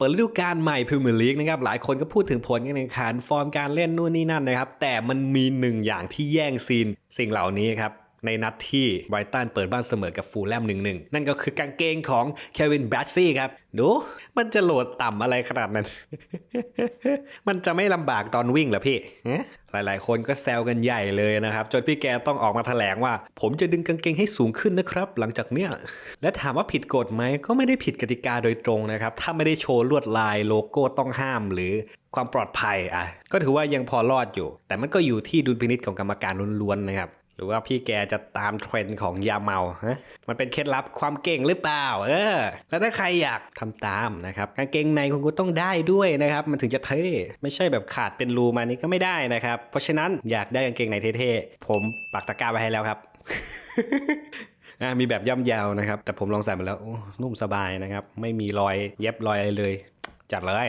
เปิดฤดูกาลใหม่พรีเมียร์ลีกนะครับหลายคนก็พูดถึงผลการแข่งขันฟอร์มการเล่นนู่นนี่นั่นนะครับ แต่มันมีหนึ่งอย่างที่แย่งซีนสิ่งเหล่านี้ครับ ในนัดที่ไบรตันเปิดบ้านเสมอกับฟูลแลมหนึ่งหนึ่งนั่นก็คือกางเกงของเควินแบตซี่ครับ ดู มันจะโหลดต่ำอะไรขนาดนั้น มันจะไม่ลำบากตอนวิ่งเหรอพี่ฮะหลายๆ คนก็แซวกันใหญ่เลยนะครับ จนพี่แกต้องออกมาแถลงว่า ผมจะดึงกางเกงให้สูงขึ้นนะครับ หลังจากเนี้ย และถามว่าผิดกฎไหมก็ไม่ได้ผิดกติกาโดยตรงนะครับ ถ้าไม่ได้โชว์ลวดลายโลโก้ต้องห้ามหรือความปลอดภัยอะก็ถือว่ายังพอรอดอยู่ แต่มันก็อยู่ที่ดุลพินิจของกรรมการล้วนๆนะครับ รือว่าพี่แกจะตามเทรนด์ของยาเมาฮะมันเป็นเคล็ดลับความเก่งหรือเปล่า เออ แล้วถ้าใครอยากทำตามนะครับกางเกงในคุณก็ต้องได้ด้วยนะครับ มันถึงจะเท่ไม่ใช่แบบขาดเป็นรูมานี่ก็ไม่ได้นะครับ เพราะฉะนั้นอยากได้กางเกงในเท่ๆผมปักตะกร้าไว้ให้แล้วครับอะมีแบบย่อมยาวนะครับ แต่ผมลองใส่มาแล้วนุ่มสบายนะครับ ไม่มีรอยเย็บรอยอะไรเลย จัดเลย